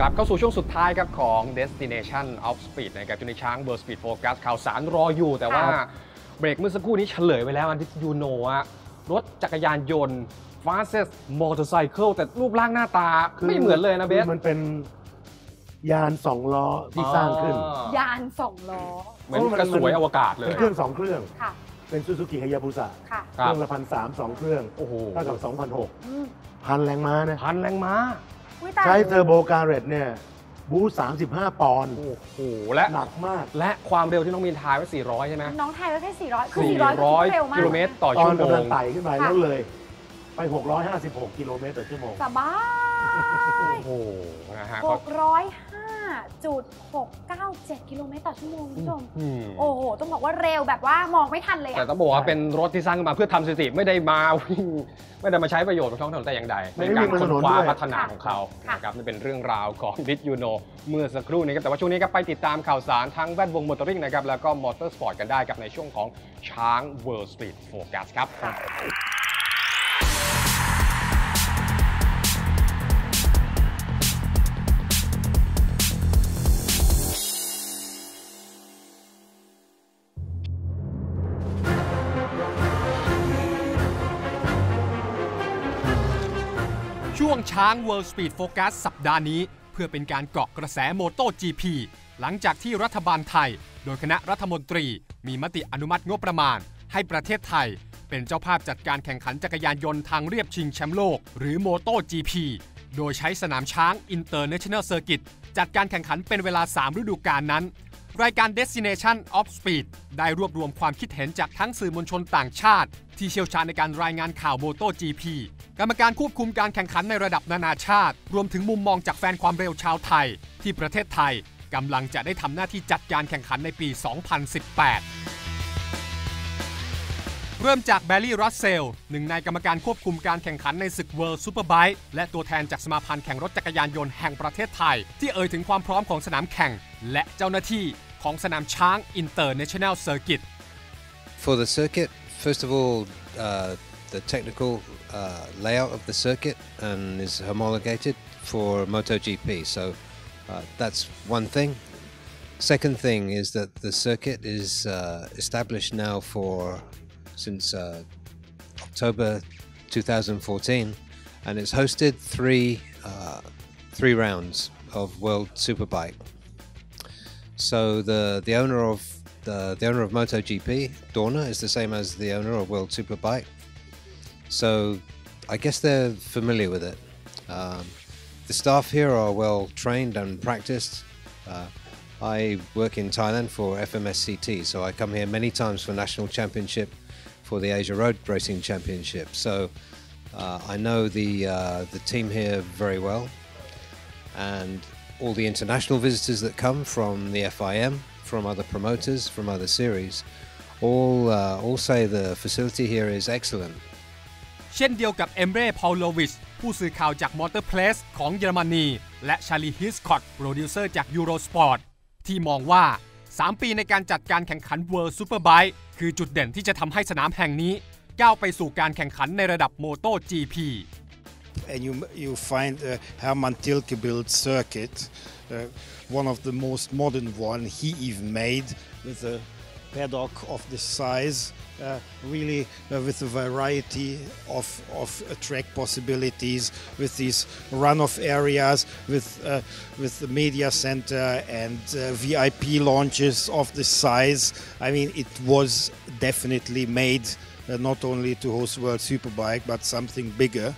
กลับเข้าสู่ช่วงสุดท้ายครับของ Destination of Speed นะครับจุนในช้าง World Speed Focus ข่าวสารรออยู่ แต่ว่าเบรกเมื่อสักครู่นี้เฉลยไปแล้วอันที่ยูโนอะรถจักรยานยนต์ fastest motorcycle แต่รูปร่างหน้าตาไม่เหมือนเลยนะเบคืสอมันเป็นยานสองล้อที่สร้างขึ้นอ๋อยานสองล้อเหมือนกระสวยอวกาศเลยเป็นเครื่องสองเครื่องค่ะเป็นซูซูกิฮายาบุสะค่ะคเครับรื่องละพันสามสองเครื่องโอ้โหเท่ากับสองพันหกอืมพันแรงม้านะพันแรงม้า อุ๊ยตายใช้เทอร์โบการ์เรตเนี่ยบูสามสิบห้าปอนด์โอ้โหและหนักมาก และความเร็วที่น้องมีนทายไว้ 400 ใช่ไหมน้องไทยก็แค่ 400 คือ 400คือเร็วมากกิโลเมตรต่อตอชั่นวโมกำลังงไต่ขึ้นไปค่ะแล้วเลย ไป 656 กิโลเมตรต่อชั่วโมง สบาย โอ้โหนะฮะก็ 605.697 กิโลเมตรต่อชั่วโมงคุณผู้ชม อืม โอ้โห ต้องบอกว่าเร็วแบบว่ามองไม่ทันเลยแต่อะต้องบอกว่าเป็นรถที่สร้างขึ้นมาเพื่อทำสถิติไม่ได้มาวิ่งไม่ได้มาใช้ประโยชน์บนท้องถนนแต่อย่างใดไม่เป็นได้การวิ่งบนค้ถนนนคว้าด้วย พัฒนาของเขานะครับนี่เป็นเรื่องราวของดิสยูโนเมื่อสักครู่นี้ครับแต่ว่าช่วงนี้ก็ไปติดตามข่าวสารทั้งแวดวงมอเตอร์ริงนะครับแล้วก็มอเตอร์สปอร์ตกันได้กับในช่วงของช้าง World Speed Focus ครับ ช้าง World Speed Focus สัปดาห์นี้ เพื่อเป็นการเกาะกระแสโมโต GP หลังจากที่รัฐบาลไทย โดยคณะรัฐมนตรี มีมติอนุมัติงบประมาณ ให้ประเทศไทย เป็นเจ้าภาพจัดการแข่งขันจักรยานยนต์ทางเรียบชิงแชมป์โลก หรือโมโต GP โดยใช้สนามช้าง International Circuit จัดการแข่งขันเป็นเวลา 3 ฤดูกาลนั้น รายการ Destination of Speed ได้รวบรวมความคิดเห็นจากทั้งสื่อมวลชนต่างชาติ ที่เชี่ยวชาญในการรายงานข่าวโมโต GP กรรมการควบคุมการแข่งขันในระดับนานาชาติ รวมถึงมุมมองจากแฟนความเร็วชาวไทย ที่ประเทศไทยกำลังจะได้ทำหน้าที่จัดการแข่งขันในปี 2018 เริ่มจากแบร์รี่รัสเซลหนึ่งในกรรมการควบคุมการแข่งขันในศึก World Superbike และตัวแทนจากสมาพันธ์แข่งรถจักรยานยนต์แห่งประเทศไทย ที่เอ่ยถึงความพร้อมของสนามแข่ง และเจ้าหน้าที่ ของสนามช้าง International Circuit For the circuit, first of all, uh, the technical uh, layout of the circuit and is homologated for MotoGP. So uh, that's one thing. Second thing is that the circuit is uh, established now for since uh, October 2014, and it's hosted three uh, three rounds of World Superbike. So the the owner of the, the owner of MotoGP, Dorna, is the same as the owner of World Superbike. So I guess they're familiar with it. Um, the staff here are well trained and practiced. Uh, I work in Thailand for FMSCT, so I come here many times for national championship, for the Asia Road Racing Championship. So uh, I know the uh, the team here very well, and all the international visitors that come from the FIM, from other promoters, from other series, all uh, all say the facility here is excellent. เช่นเดียวกับเอมเร่พาวโลวิชผู้สื่อข่าวจากมอเตอร์เพลสของเยอรมนี และชาลีฮิสคอตโปรดิวเซอร์จากยูโรสปอร์ตที่มองว่า 3 ปีในการจัดการแข่งขัน World Superbike คือจุดเด่นที่จะทำให้สนามแห่งนี้ ก้าวไปสู่การแข่งขันในระดับโมโต GP and you you find uh, Hermann Tilke built circuit, uh, one of the most modern one he even made with a paddock of this size. Uh, really uh, with a variety of, of track possibilities with these runoff areas with uh, with the media center and uh, VIP launches of this size I mean it was definitely made not only to host World Superbike but something bigger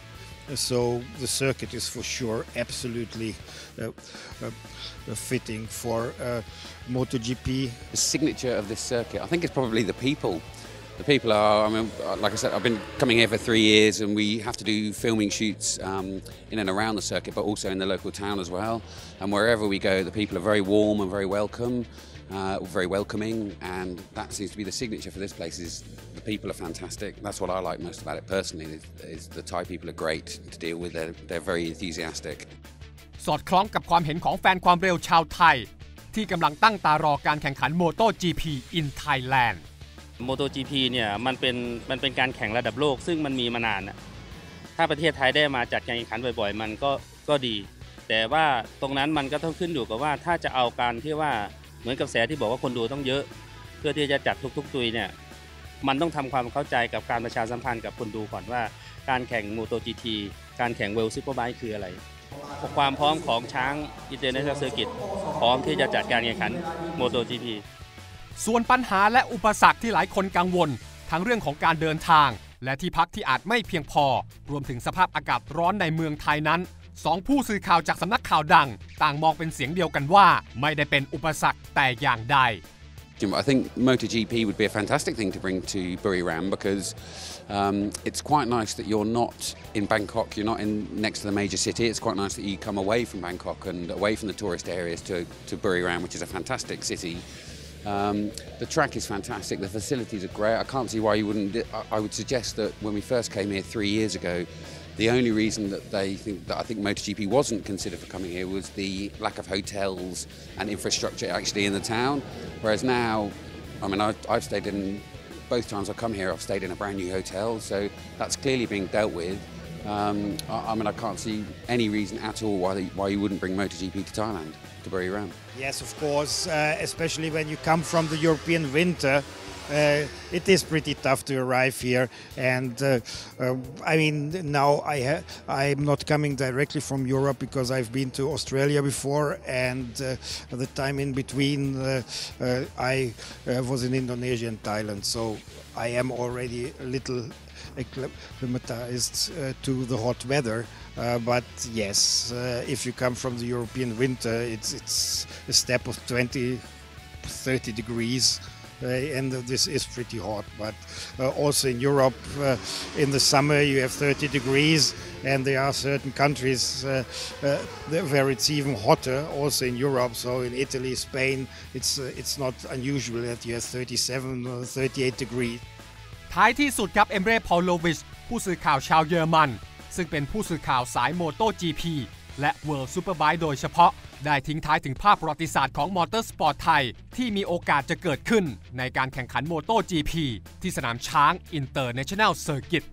so the circuit is for sure absolutely uh, uh, fitting for uh, MotoGP. The signature of this circuit, I think, is probably the people. The people are, I mean, like I said, I've been coming here for three years and we have to do filming shoots um, in and around the circuit, but also in the local town as well. And wherever we go, the people are very warm and very welcome, uh, very welcoming, and that seems to be the signature for this place. Is the people are fantastic. That's what I like most about it personally. Is, is the Thai people are great to deal with. They're, they're very enthusiastic. สอดคล้องกับความเห็นของแฟนความเร็วชาวไทย ที่กำลังตั้งตารอการแข่งขัน Moto GP in Thailand MotoGP เนี่ยมันเป็นมันเป็นการแข่งระดับโลก ซึ่งมันมีมานานนะถ้าประเทศไทยได้มาจัดการแข่งขันบ่อยๆ มันก็ก็ดี แต่ว่าตรงนั้นมันก็ต้องขึ้นอยู่กับว่าถ้าจะเอาการที่ว่าเห มือนกับแสที่บอกว่าคนดูต้องเยอะ เพื่อที่จะจัดทุกๆตุยเนี่ยมันต้องทำความเข้าใจกับการประชาสัมพันธ์กับคนดูก่อนว่า การแข่งโมโต GT การแข่งเวลซูเปอร์ไบค์คืออะไร ความพร้อมของช้างอินเตอร์เนชั่นแนลเซอร์กิตพร้อมที่จะจัดการแข่งขันโมโต GP ส่วนปัญหาและอุปสรรคที่หลายคนกังวล ทั้งเรื่องของการเดินทาง และที่พักที่อาจไม่เพียงพอ รวมถึงสภาพอากาศร้อนในเมืองไทยนั้น สองผู้สื่อข่าวจากสำนักข่าวดัง ต่างมองเป็นเสียงเดียวกันว่า ไม่ได้เป็นอุปสรรคแต่อย่างใด Jim, I think MotoGP would be a fantastic thing to bring to Buriram because um, it's quite nice that you're not in Bangkok, you're not in next to the major city. It's quite nice that you come away from Bangkok and away from the tourist areas to, to Buriram, which is a fantastic city. Um, the track is fantastic. The facilities are great. I can't see why you wouldn't. I, I would suggest that when we first came here three years ago, the only reason that they think that I think MotoGP wasn't considered for coming here was the lack of hotels and infrastructure actually in the town. Whereas now, I mean, I've, I've stayed in both times I've come here. I've stayed in a brand new hotel, so that's clearly being dealt with. Um, I, I mean, I can't see any reason at all why why you wouldn't bring MotoGP to Thailand to Buri Ram. Yes, of course, uh, especially when you come from the European winter. Uh, it is pretty tough to arrive here, and uh, uh, I mean now I I'm not coming directly from Europe because I've been to Australia before, and the time in between I was in Indonesia and Thailand, so I am already a little acclimatized uh, to the hot weather. Uh, but yes, uh, if you come from the European winter, it's it's a step of 20, 30 degrees. Uh, and this is pretty hot, but uh, also in Europe, uh, in the summer you have 30 degrees, and there are certain countries uh, uh, where it's even hotter. Also in Europe, so in Italy, Spain, it's uh, it's not unusual that you have 37 or 38 degrees. ท้ายที่สุดครับเอมเร่พอลโลวิชผู้สื่อข่าวชาวเยอรมัน ซึ่งเป็นผู้สื่อข่าวสายโมโต GP และ World Superbike โดยเฉพาะ ได้ทิ้งท้ายถึงภาพประวัติศาสตร์ของมอเตอร์สปอร์ตไทย ที่มีโอกาสจะเกิดขึ้นในการแข่งขันโมโต GP ที่สนามช้างอินเตอร์เนชั่นแนลเซอร์กิต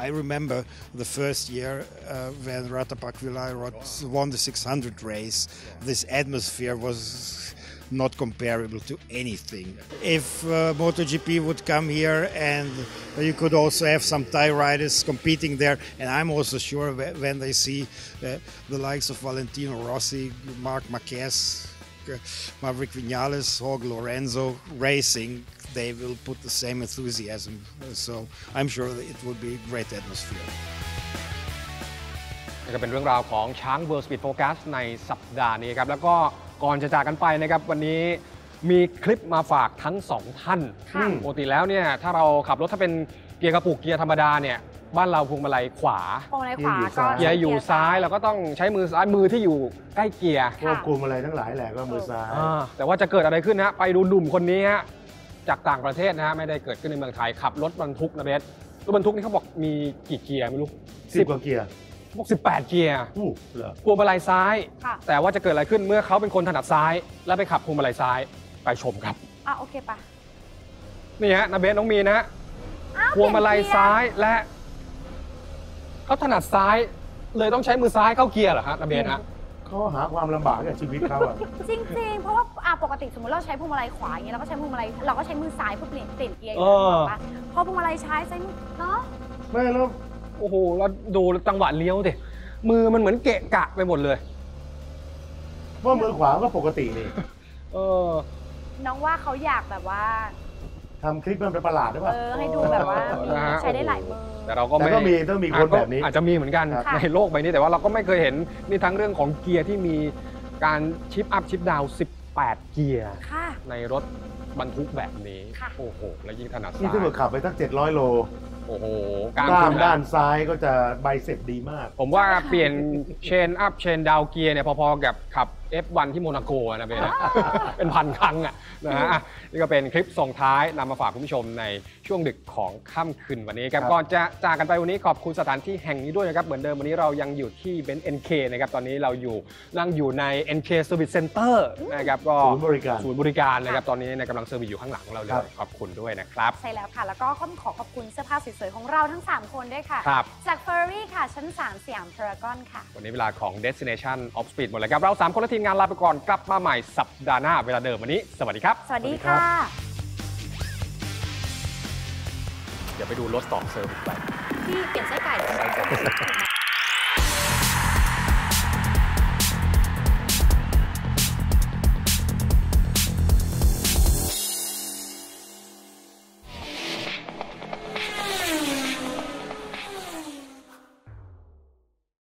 I remember the first year uh, when Ratapak Villairot won the 600 race. This atmosphere was not comparable to anything. If uh, MotoGP would come here and you could also have some Thai riders competing there, and I'm also sure when they see uh, the likes of Valentino Rossi, Mark Marquez, uh, Maverick Vinales, Jorge Lorenzo racing, they will put the same enthusiasm. So I'm sure that it will be a great atmosphere. นี่ก็เป็นเรื่องราวของช้าง World Speed Focus ในสัปดาห์นี้ครับ แล้วก็ก่อนจะจากกันไปนะครับวันนี้มีคลิปมาฝากทั้งสองท่านค่ะปกติแล้วเนี่ยถ้าเราขับรถถ้าเป็นเกียร์กระปุกเกียร์ธรรมดาเนี่ยบ้านเราพวงมาลัยขวาตรงในขวาก็เกียร์อยู่ซ้ายเราก็ต้องใช้มือซ้ายมือที่อยู่ใกล้เกียร์ควบคุมอะไรทั้งหลายแหละก็มือซ้ายอ่าแต่ว่าจะเกิดอะไรขึ้นนะไปดูหนุ่มคนนี้ฮะ จากต่างประเทศนะฮะไม่ได้เกิดขึ้นในเมืองไทยขับรถบรรทุกนะเบสรถบรรทุกนี่เขาบอกมีกี่เกียร์ไม่รู้สิบกว่าเกียร์บอกสิบแปดเกียร์อู้เหรอพวงมาลัยซ้าย ค่ะ แต่ว่าจะเกิดอะไรขึ้นเมื่อเขาเป็นคนถนัดซ้าย แล้วไปขับพวงมาลัยซ้ายไปชมครับ อะโอเคปะนี่ฮะนาเบสน้องมีนนะฮะอ้าวพวงมาลัยเปลี่นเกีร์ซ้ายและเขาถนัดซ้าย เลยต้องใช้มือซ้ายเข้าเกียร์เหรอฮะนาเบสฮะ เขาหาความลำบากกับชีวิตเขาอะ จริงๆ เพราะว่าอะปกติสมมติเราใช้พวงมาลัยขวาอย่างเงี้ยเราก็ใช้พวงมาลัยเราก็ใช้มือซ้ายเพื่อเปลี่ยนเปลี่ยนเกียร์อยู่เอแล้วอถูกปะพอพวงมาลัยใช้ใช้มือเนาะไม่แล้วโอ้โหแล้วดูจังหวะเลี้ยวดิมือมันเหมือนเกะกะไปหมดเลย ว่ามือขวาก็ปกตินี่เออ น้องว่าเขาอยากแบบว่าทำคลิปมันเป็นประหลาดหรือเปเอล่าอให้ดูแบบว่ามีนะฮะใช้ได้หลายมือแต่เราก็แต่ไม่ก็มีต้องมีคนแบบนี้ อาจจะมีเหมือนกันค่ะในโลกใบนี้แต่ว่าเราก็ไม่เคยเห็นนี่ทั้งเรื่องของเกียร์ที่มีการชิปอัพชิปดาวน์18 เกียร์ ค่ะ ในรถบรรทุกแบบนี้ค่ะ โอ้โหแล้วยิ่งถนัดนี่ซ้าถ้าเกิดยขับไปตั้ง700 โลโอ้โหกล้ามขึ้ะด้านซ้ายก็จะใบเสร็จดีมาก ผมว่าเปลี่ยนเชนอัพเชนดาวเกียร์เนี่ยพอๆกับขับ F1 ที่โมนาโกนะเบนนะเป็นพันครั้งอะนะฮะอะนี่ก็เป็นคลิปส่งท้ายนำมาฝากคุณผู้ชมในช่วงดึกของค่ำคืนวันนี้ครับครับก่อนจะจากกันไปวันนี้ขอบคุณสถานที่แห่งนี้ด้วยนะครับ เหมือนเดิมวันนี้เรายังอยู่ที่เบนซ์ NK นะครับตอนนี้เราอยู่นั่งอยู่ใน NK Service Center นะครับก็ศูนย์บริการศูนย์บริการนะครับตอนนี้ในกำลังเซอร์วิสอยู่ข้างหลังของเราเลครัยบขอบคุณด้วยนะครับใช่แล้วค่ะ แล้วก็ต้องขอขอบคุณเสื้อผ้าสวยของเราทั้ง 3 คนด้วยค่ะครับจาก Ferrari ค่ะชั้น3สยามพารากอนค่ะวันนี้เวลาของ Destination of Speed หมดแล้วครับเรา3คนและทีมงานลาไปก่อนกลับมาใหม่สัปดาห์หน้าเวลาเดิมวันนี้ สวัสดีครับ สวัสดีค่ะ เดี๋ยวไปดูรถต่อเซอร์วิสไป ที่เปลี่ยนไส้ไก่